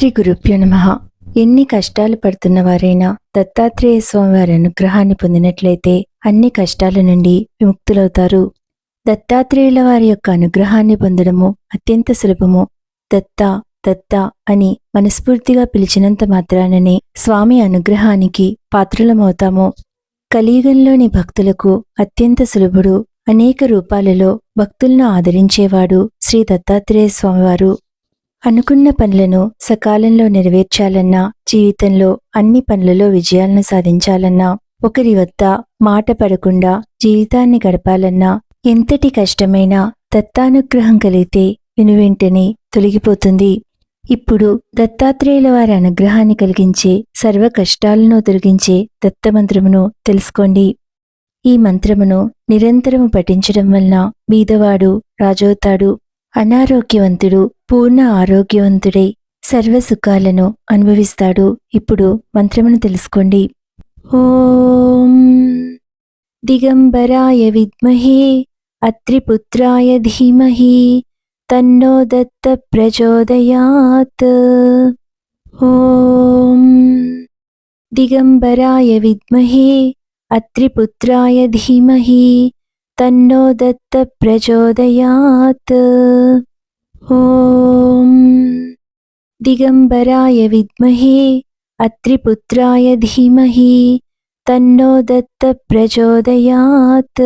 శ్రీ గురుభ్యో నమ. ఎన్ని కష్టాలు పడుతున్న వారైనా దత్తాత్రేయ స్వామి వారి అనుగ్రహాన్ని పొందినట్లయితే అన్ని కష్టాల నుండి విముక్తులవుతారు. దత్తాత్రేయుల వారి యొక్క అనుగ్రహాన్ని పొందడము అత్యంత సులభము. దత్త దత్త అని మనస్ఫూర్తిగా పిలిచినంత మాత్రాననే స్వామి అనుగ్రహానికి పాత్రులమవుతాము. కలియుగంలోని భక్తులకు అత్యంత సులభుడు అనేక రూపాలలో భక్తులను ఆదరించేవాడు శ్రీ దత్తాత్రేయ స్వామివారు. అనుకున్న పనులను సకాలంలో నెరవేర్చాలన్నా జీవితంలో అన్ని పనులలో విజయాలను సాధించాలన్నా ఒకరి వద్ద మాట పడకుండా జీవితాన్ని గడపాలన్నా ఎంతటి కష్టమైనా దత్తానుగ్రహం కలిగితే వెనువెంటనే తొలగిపోతుంది. ఇప్పుడు దత్తాత్రేయుల వారి అనుగ్రహాన్ని కలిగించే సర్వ కష్టాలను తొలగించే దత్తమంత్రమును తెలుసుకోండి. ఈ మంత్రమును నిరంతరము పఠించడం వలన బీదవాడు రాజవుతాడు అనారోగ్యవంతుడు పూర్ణ ఆరోగ్యవంతుడై సర్వసుఖాలను అనుభవిస్తాడు. ఇప్పుడు మంత్రమును తెలుసుకోండి. ఓం దిగంబరాయ విద్మహే అత్రిపుత్రాయ ధీమహి తన్నో దత్త ప్రచోదయాత్. ఓం దిగంబరాయ విద్మహే అత్రిపుత్రాయ ధీమహి तन्नो दत्तप्रचोदयात्। ॐ दिगम्बराय विद्महे अत्रिपुत्राय धीमहि तन्नो दत्तप्रचोदयात्।